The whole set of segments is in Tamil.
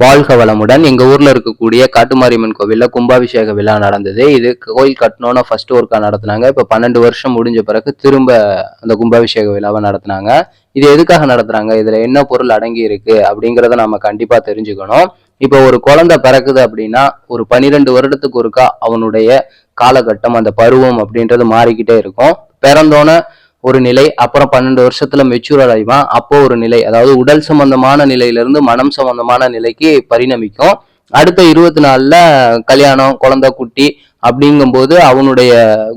வாழ்க வளமுடன். எங்கள் ஊரில் இருக்கக்கூடிய காட்டுமாரியம்மன் கோவிலில் கும்பாபிஷேக விழா நடந்தது. இது கோயில் கட்டணும்னு ஃபர்ஸ்ட் ஒர்க்காக நடத்துனாங்க. இப்போ பன்னெண்டு வருஷம் முடிஞ்ச பிறகு திரும்ப அந்த கும்பாபிஷேக விழாவை நடத்துனாங்க. இது எதுக்காக நடத்துகிறாங்க இதில் என்ன பொருள் அடங்கி இருக்கு? அப்படிங்கிறத நம்ம கண்டிப்பாக தெரிஞ்சுக்கணும். இப்போ ஒரு குழந்தை பிறக்குது அப்படின்னா ஒரு பனிரெண்டு வருடத்துக்கு ஒருக்கா அவனுடைய காலகட்டம் அந்த பருவம் அப்படின்றது மாறிக்கிட்டே இருக்கும். பிறந்தோன்னே ஒரு நிலை அப்புறம் பன்னெண்டு வருஷத்துல மெச்சூர் அடைவான் அப்போ ஒரு நிலை அதாவது உடல் சம்பந்தமான நிலையிலிருந்து மனம் சம்பந்தமான நிலைக்கு பரிணமிக்கும். அடுத்த இருபத்தி நாலுல கல்யாணம் குழந்தை குட்டி அப்படிங்கும்போது அவனுடைய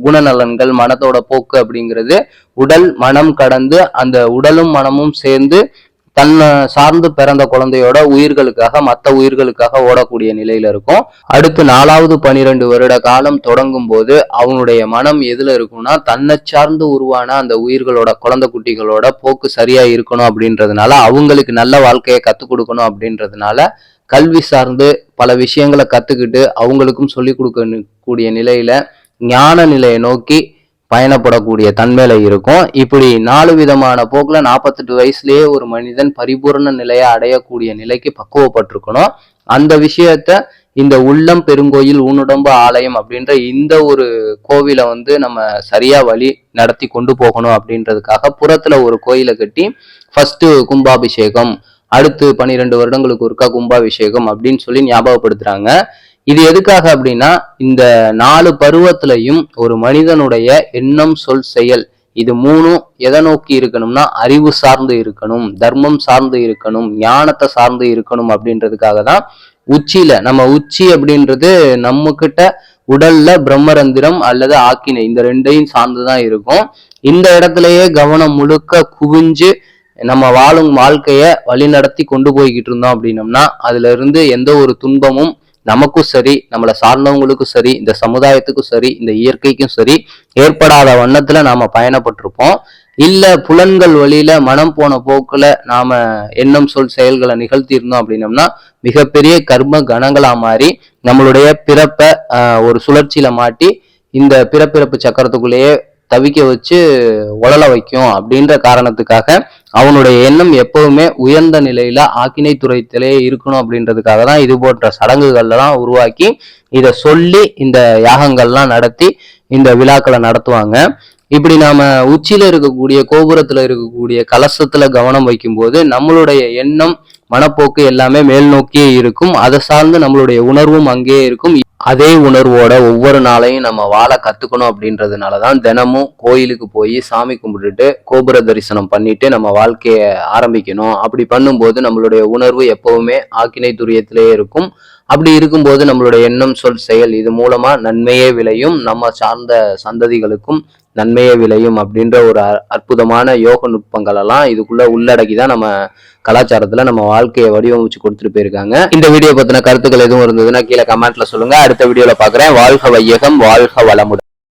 குணநலன்கள் மனத்தோட போக்கு அப்படிங்கிறது உடல் மனம் கடந்து அந்த உடலும் மனமும் சேர்ந்து தன்னை சார்ந்து பிறந்த குழந்தையோட உயிர்களுக்காக மற்ற உயிர்களுக்காக ஓடக்கூடிய நிலையில இருக்கும். அடுத்து நாலாவது பனிரெண்டு வருட காலம் தொடங்கும் போது அவனுடைய மனம் எதுல இருக்கும்னா தன்னை சார்ந்து உருவான அந்த உயிர்களோட குழந்தை குட்டிகளோட போக்கு சரியா இருக்கணும் அப்படின்றதுனால அவங்களுக்கு நல்ல வாழ்க்கையை கத்துக் கொடுக்கணும் அப்படின்றதுனால கல்வி சார்ந்து பல விஷயங்களை கத்துக்கிட்டு அவங்களுக்கும் சொல்லிக் கொடுக்க கூடிய நிலையில ஞான நிலையை நோக்கி பயணப்படக்கூடிய தன்மையில இருக்கும். இப்படி நாலு விதமான போக்குல நாற்பத்தெட்டு வயசுலயே ஒரு மனிதன் பரிபூர்ண நிலையை அடையக்கூடிய நிலைக்கு பக்குவப்பட்டிருக்கணும். அந்த விஷயத்த இந்த உள்ளம் பெருங்கோயில் ஊனுடம்பு ஆலயம் அப்படின்ற இந்த ஒரு கோவிலை வந்து நம்ம சரியா வழி நடத்தி கொண்டு போகணும் அப்படின்றதுக்காக புறத்துல ஒரு கோயிலை கட்டி ஃபர்ஸ்ட் கும்பாபிஷேகம் அடுத்து பனிரெண்டு வருடங்களுக்கு ஒருக்கா கும்பாபிஷேகம் அப்படின்னு சொல்லி ஞாபகப்படுத்துறாங்க. இது எதுக்காக அப்படின்னா இந்த நாலு பருவத்திலையும் ஒரு மனிதனுடைய எண்ணம் சொல் செயல் இது மூணும் எதை நோக்கி இருக்கணும்னா அறிவு சார்ந்து இருக்கணும் தர்மம் சார்ந்து இருக்கணும் ஞானத்தை சார்ந்து இருக்கணும் அப்படின்றதுக்காக தான் உச்சியில நம்ம உச்சி அப்படின்றது நம்ம கிட்ட உடல்ல பிரம்மரந்திரம் அல்லது ஆக்கினை இந்த ரெண்டையும் சார்ந்துதான் இருக்கும். இந்த இடத்துலயே கவனம் முழுக்க குவிஞ்சு நம்ம வாழும் வாழ்க்கைய வழிநடத்தி கொண்டு போய்கிட்டு இருந்தோம் அப்படின்னம்னா அதுல இருந்து எந்த ஒரு துன்பமும் நமக்கும் சரி நம்மளை சார்ந்தவங்களுக்கும் சரி இந்த சமுதாயத்துக்கும் சரி இந்த இயற்கைக்கும் சரி ஏற்படாத வண்ணத்துல நாம பயணப்பட்டிருப்போம். இல்ல புலன்கள் வழியில மனம் போன போக்குல நாம எண்ணம் சொல் செயல்களை நிகழ்த்தி இருந்தோம் அப்படின்னம்னா மிகப்பெரிய கர்ம கணங்களா மாறி நம்மளுடைய பிறப்ப ஒரு சுழற்சியில மாட்டி இந்த பிறப்பிறப்பு சக்கரத்துக்குள்ளேயே தவிக்க வச்சு உழல வைக்கும் அப்படின்ற காரணத்துக்காக அவனுடைய எண்ணம் எப்பவுமே உயர்ந்த நிலையில ஆக்கினை துறைத்திலே இருக்கணும் அப்படின்றதுக்காக தான் இது போன்ற சடங்குகள்லாம் உருவாக்கி இதை சொல்லி இந்த யாகங்கள்லாம் நடத்தி இந்த விழாக்களை நடத்துவாங்க. இப்படி நாம உச்சியில இருக்கக்கூடிய கோபுரத்துல இருக்கக்கூடிய கலசத்துல கவனம் வைக்கும்போது நம்மளுடைய எண்ணம் மனப்போக்கு எல்லாமே மேல் நோக்கியே இருக்கும். அதை சார்ந்து நம்மளுடைய உணர்வும் அங்கேயே இருக்கும். அதே உணர்வோட ஒவ்வொரு நாளையும் நம்ம வாழ கத்துக்கணும் அப்படின்றதுனாலதான் தினமும் கோயிலுக்கு போய் சாமி கும்பிட்டுட்டு கோபுர தரிசனம் பண்ணிட்டு நம்ம வாழ்க்கைய ஆரம்பிக்கணும். அப்படி பண்ணும்போது நம்மளுடைய உணர்வு எப்பவுமே ஆக்கினை துரியத்திலே இருக்கும். அப்படி இருக்கும்போது நம்மளுடைய எண்ணம் சொல் செயல் இது மூலமா நன்மையே விளையும். நம்ம சார்ந்த சந்ததிகளுக்கும் நன்மையே விளையும் அப்படின்ற ஒரு அற்புதமான யோக நுட்பங்கள் எல்லாம் இதுக்குள்ள உள்ளடக்கி தான் நம்ம கலாச்சாரத்துல நம்ம வாழ்க்கையை வடிவமைச்சு கொடுத்துட்டு போயிருக்காங்க. இந்த வீடியோ பத்தின கருத்துக்கள் எதுவும் இருந்ததுன்னா கீழே கமெண்ட்ல சொல்லுங்க. அடுத்த வீடியோல பாக்குறேன். வாழ்க வையகம் வாழ்க வளமுடன்.